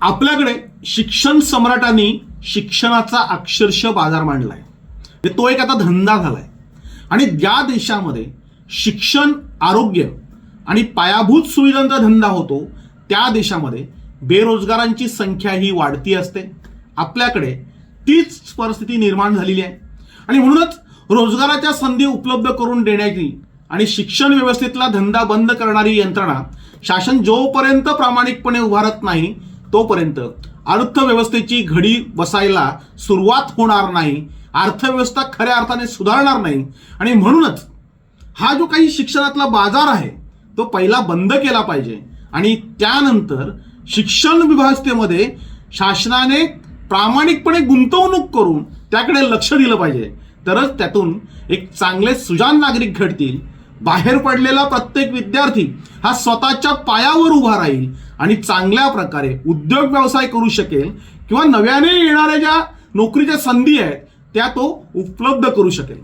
आपल्याकडे शिक्षण सम्राटांनी शिक्षणाचा अक्षरशः बाजार मांडलाय. म्हणजे तो एक आता धंदा झालाय. आणि ज्या देशामध्ये शिक्षण आरोग्य आणि पायाभूत सुविधांचा धंदा होतो त्या देशामध्ये बेरोजगारांची संख्या ही वाढती असते. आपल्याकडे तीच परिस्थिती निर्माण झालेली आहे. आणि म्हणूनच रोजगाराच्या संधी उपलब्ध करून देण्याची आणि शिक्षण व्यवस्थेतला धंदा बंद करणारी यंत्रणा शासन जोपर्यंत प्रामाणिकपणे उभारत नाही तोपर्यंत अर्थव्यवस्थेची घडी बसायला सुरुवात होणार नाही अर्थव्यवस्था खऱ्या अर्थाने सुधारणार नाही. आणि म्हणूनच हा जो काही शिक्षणातला बाजार आहे तो पहिला बंद केला पाहिजे. आणि त्यानंतर शिक्षण व्यवस्थेमध्ये शासनाने प्रामाणिकपणे गुंतवणूक करून त्याकडे लक्ष दिलं पाहिजे. तरच त्यातून एक चांगले सुजान नागरिक घडतील. बाहेर पडलेला प्रत्येक विद्यार्थी हा स्वतःच्या पायावर उभा राहील. आणि चांगल्या प्रकारे उद्योग व्यवसाय करू शकेल किंवा नव्याने येणाऱ्या ज्या नोकरीच्या संधी आहेत त्या तो उपलब्ध करू शकेल.